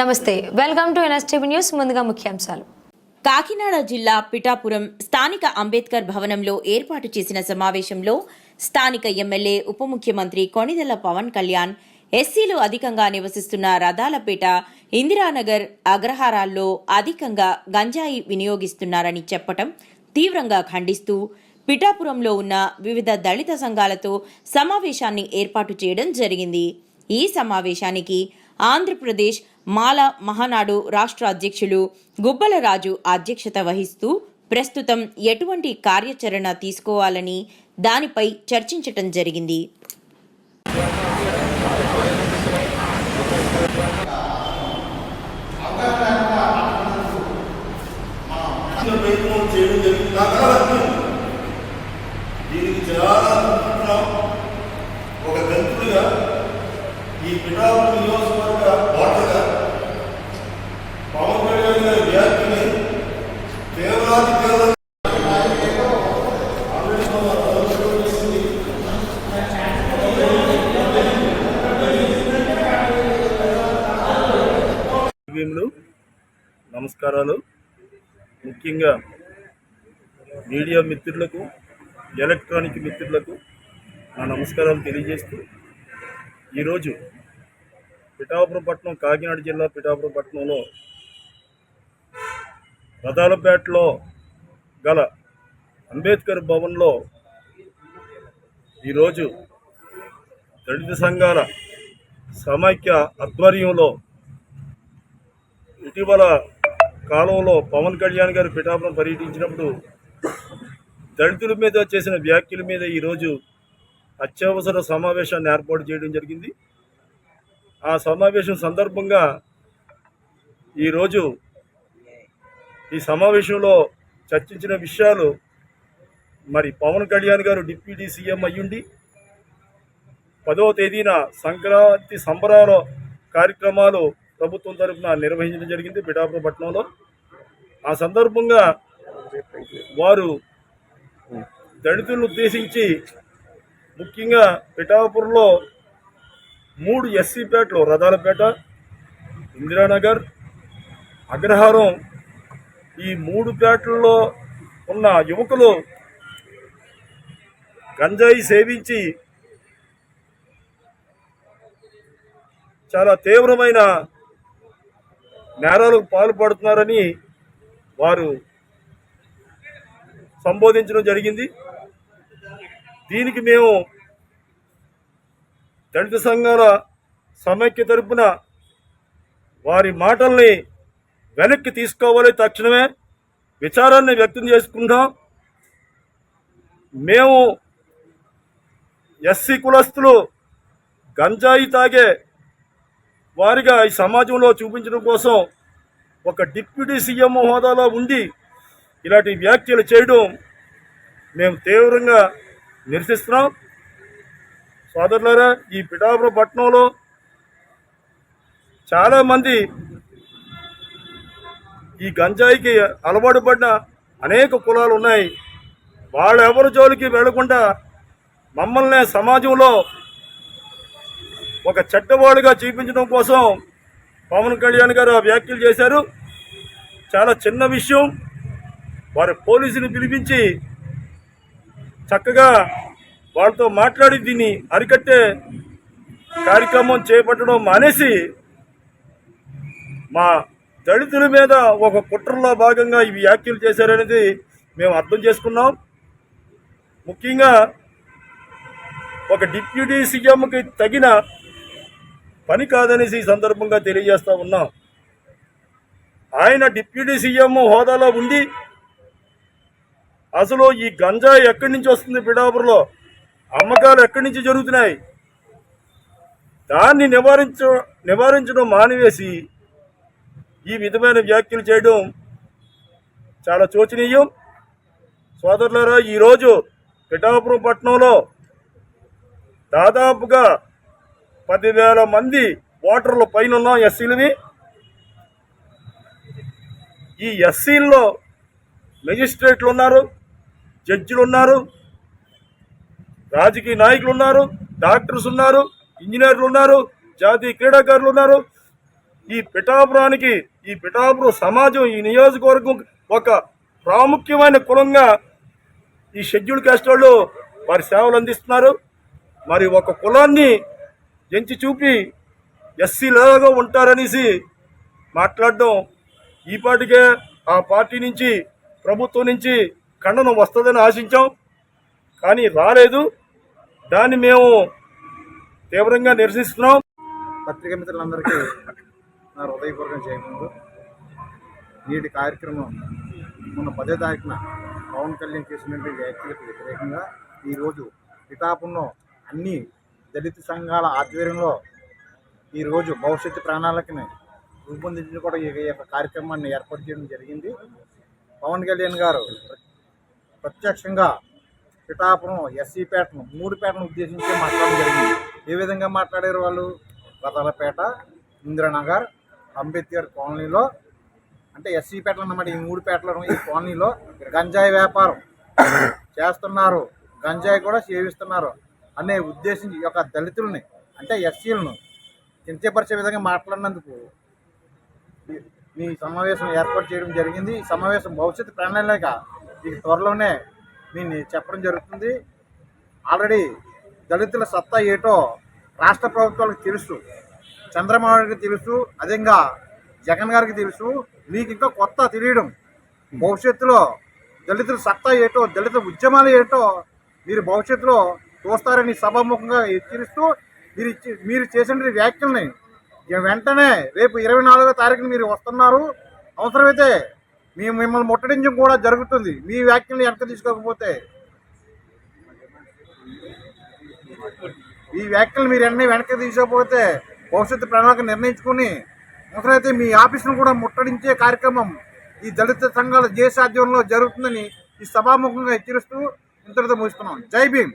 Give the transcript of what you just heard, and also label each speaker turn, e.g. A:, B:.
A: నమస్తే welcome to NSTV news. ముందుగా ముఖ్యాంశాలు.
B: కాకినాడ జిల్లా పిఠాపురం స్థానిక అంబేద్కర్ భవనంలో ఏర్పాటు చేసిన సమావేశంలో స్థానిక ఎమ్మెల్యే ఉప ముఖ్యమంత్రి కొణిదెల పవన్ కళ్యాణ్ ఎస్సీలు అధికంగా నివసిస్తున్న రథాలపేట ఇందిరానగర్ అగ్రహారాల్లో అధికంగా గంజాయి వినియోగిస్తున్నారని చెప్పటం తీవ్రంగా ఖండిస్తూ పిఠాపురంలో ఉన్న వివిధ దళిత సంఘాలతో సమావేశాన్ని ఏర్పాటు చేయడం జరిగింది. ఈ సమావేశానికి ఆంధ్రప్రదేశ్ మాల మహానాడు రాష్ట్ర అధ్యక్షులు గుబ్బలరాజు అధ్యక్షత వహిస్తూ ప్రస్తుతం ఎటువంటి కార్యాచరణ తీసుకోవాలని దానిపై చర్చించటం జరిగింది.
C: దీనికి చాలా ఒక ఈ పిఠాపురం ఓటర్గా పవన్ కళ్యాణ్ గారి వ్యాఖ్యని తీవ్రాతి తీవ్ర భీములు నమస్కారాలు. ముఖ్యంగా మీడియా మిత్రులకు ఎలక్ట్రానిక్ మిత్రులకు నా నమస్కారాలు తెలియజేస్తూ ఈరోజు పిఠాపురం పట్టణం కాకినాడ జిల్లా పిఠాపురం పట్టణంలో రథాలపేటలో గల అంబేద్కర్ భవన్లో ఈరోజు దళిత సంఘాల సమైక్య ఆధ్వర్యంలో ఇటీవల కాలంలో పవన్ కళ్యాణ్ గారు పిఠాపురం పర్యటించినప్పుడు దళితుల మీద చేసిన వ్యాఖ్యల మీద ఈరోజు అత్యవసర సమావేశాన్ని ఏర్పాటు చేయడం జరిగింది. ఆ సమావేశం సందర్భంగా ఈరోజు ఈ సమావేశంలో చర్చించిన విషయాలు మరి పవన్ కళ్యాణ్ గారు డిప్యూటీ సీఎం అయ్యుండి పదవ తేదీన సంక్రాంతి సంబరాల కార్యక్రమాలు ప్రభుత్వం తరఫున నిర్వహించడం జరిగింది పిఠాపురం పట్టణంలో ఆ సందర్భంగా వారు దళితులను ఉద్దేశించి ముఖ్యంగా పిఠాపురంలో మూడు ఎస్సీ పేటలు రథాలపేట ఇందిరానగర్ అగ్రహారం ఈ మూడు పేటల్లో ఉన్న యువకులు గంజాయి సేవించి చాలా తీవ్రమైన నేరాలకు పాల్పడుతున్నారని వారు సంబోధించడం జరిగింది. దీనికి మేము దళిత సంఘాల సమైక్య తరపున వారి మాటల్ని వెనక్కి తీసుకోవాలి. తక్షణమే విచారాన్ని వ్యక్తం చేసుకుంటాం మేము ఎస్సీ కులస్తులు గంజాయి తాగే వారిగా ఈ సమాజంలో చూపించడం కోసం ఒక డిప్యూటీ సీఎం హోదాలో ఉండి ఇలాంటి వ్యాఖ్యలు చేయడం మేము తీవ్రంగా నిరసిస్తున్నాం. సోదరులారా ఈ పిఠాపురం పట్టణంలో చాలామంది ఈ గంజాయికి అలవాటు పడిన అనేక కులాలు ఉన్నాయి. వాళ్ళెవరి జోలికి వెళ్ళకుండా మమ్మల్ని సమాజంలో ఒక చెడ్డవాడుగా చూపించడం కోసం పవన్ కళ్యాణ్ గారు ఆ వ్యాఖ్యలు చేశారు. చాలా చిన్న విషయం. వారి పోలీసుని పిలిపించి చక్కగా వాళ్ళతో మాట్లాడి దీన్ని అరికట్టే కార్యక్రమం చేపట్టడం మానేసి మా దళితుల మీద ఒక కుట్రలో భాగంగా ఈ వ్యాఖ్యలు చేశారనేది మేము అర్థం చేసుకున్నాం. ముఖ్యంగా ఒక డిప్యూటీ సీఎంకి తగిన పని కాదనేసి ఈ సందర్భంగా తెలియజేస్తా ఉన్నాం. ఆయన డిప్యూటీ సీఎం హోదాలో ఉండి అసలు ఈ గంజాయి ఎక్కడి నుంచి వస్తుంది పిడాపురలో అమ్మకాలు ఎక్కడి నుంచి జరుగుతున్నాయి? దాన్ని నివారించ నివారించడం మానివేసి ఈ విధమైన వ్యాఖ్యలు చేయడం చాలా శోచనీయం సోదరులారా ఈరోజు పిఠాపురం పట్టణంలో దాదాపుగా పదివేల మంది ఓటర్ల పైన ఉన్నాం ఎస్సీలవి. ఈ ఎస్సీల్లో మెజిస్ట్రేట్లు ఉన్నారు జడ్జిలు ఉన్నారు రాజకీయ నాయకులు ఉన్నారు డాక్టర్స్ ఉన్నారు ఇంజనీర్లు ఉన్నారు జాతీయ క్రీడాకారులు ఉన్నారు. ఈ పిఠాపురానికి ఈ పిఠాపురం సమాజం ఈ నియోజకవర్గం ఒక ప్రాముఖ్యమైన కులంగా ఈ షెడ్యూల్ క్యాస్ట్ వాళ్ళు వారి సేవలు అందిస్తున్నారు. మరి ఒక కులాన్ని ఎంచి చూపి ఎస్సీలాగా ఉంటారనేసి మాట్లాడడం ఈపాటికే ఆ పార్టీ నుంచి ప్రభుత్వం నుంచి ఖండనం వస్తుందని ఆశించాం. కానీ రాలేదు. దాన్ని మేము తీవ్రంగా నిరసిస్తున్నాం.
D: పత్రికా మిత్రులందరికీ నా హృదయపూర్వకం చేయకుండా నేటి కార్యక్రమం మొన్న పదో తారీఖున పవన్ కళ్యాణ్ చేసినటువంటి వ్యాఖ్యలకు వ్యతిరేకంగా ఈరోజు పిఠాపురంలో అన్ని దళిత సంఘాల ఆధ్వర్యంలో ఈరోజు భవిష్యత్తు ప్రణాళికని రూపొందించిన కూడా ఈ యొక్క కార్యక్రమాన్ని ఏర్పాటు చేయడం జరిగింది. పవన్ కళ్యాణ్ గారు ప్రత్యక్షంగా పిఠాపురం ఎస్సీపేటను మూడు పేటను ఉద్దేశించి మాట్లాడడం జరిగింది. ఏ విధంగా మాట్లాడారు వాళ్ళు? బదలపేట ఇందిరానగర్ అంబేద్కర్ కాలనీలో అంటే ఎస్సీ పేటలు అన్నమాట ఈ మూడు పేటలను ఈ కాలనీలో గంజాయి వ్యాపారం చేస్తున్నారు. గంజాయి కూడా సేవిస్తున్నారు. అనే ఉద్దేశించి ఈ యొక్క దళితుల్ని అంటే ఎస్సీలను కించపరిచే విధంగా మాట్లాడినందుకు మీ సమావేశం ఏర్పాటు చేయడం జరిగింది. ఈ సమావేశం భవిష్యత్తు ప్రణాళిక ఈ త్వరలోనే నేను చెప్పడం జరుగుతుంది. ఆల్రెడీ దళితుల సత్తా ఏటో రాష్ట్ర ప్రభుత్వాలకు తెలుసు చంద్రబాబు నాయుడుకి తెలుసు అదేవిధంగా జగన్ గారికి తెలుసు. మీకు ఇంకా కొత్త తెలియడం భవిష్యత్తులో దళితుల సత్తా ఏటో దళిత ఉద్యమాలు ఏటో మీరు భవిష్యత్తులో చూస్తారని సభాముఖంగా హెచ్చరిస్తూ మీరు ఇచ్చి మీరు చేసిన వ్యాఖ్యల్ని వెంటనే రేపు ఇరవై నాలుగో తారీఖున మీరు వస్తున్నారు. అవసరమైతే మేము మిమ్మల్ని ముట్టడించడం కూడా జరుగుతుంది. మీ వ్యాఖ్యలు వెనక తీసుకోకపోతే ఈ వ్యాఖ్యలు మీరు అన్నీ వెనక తీసుకోకపోతే భవిష్యత్తు ప్రణాళిక నిర్ణయించుకుని అవసరమైతే మీ ఆఫీసును కూడా ముట్టడించే కార్యక్రమం ఈ దళిత సంఘాల దేశాధ్యంలో జరుగుతుందని ఈ సభాముఖంగా హెచ్చరిస్తూ ఇంతటితో ముగిస్తున్నాం. జై భీమ్!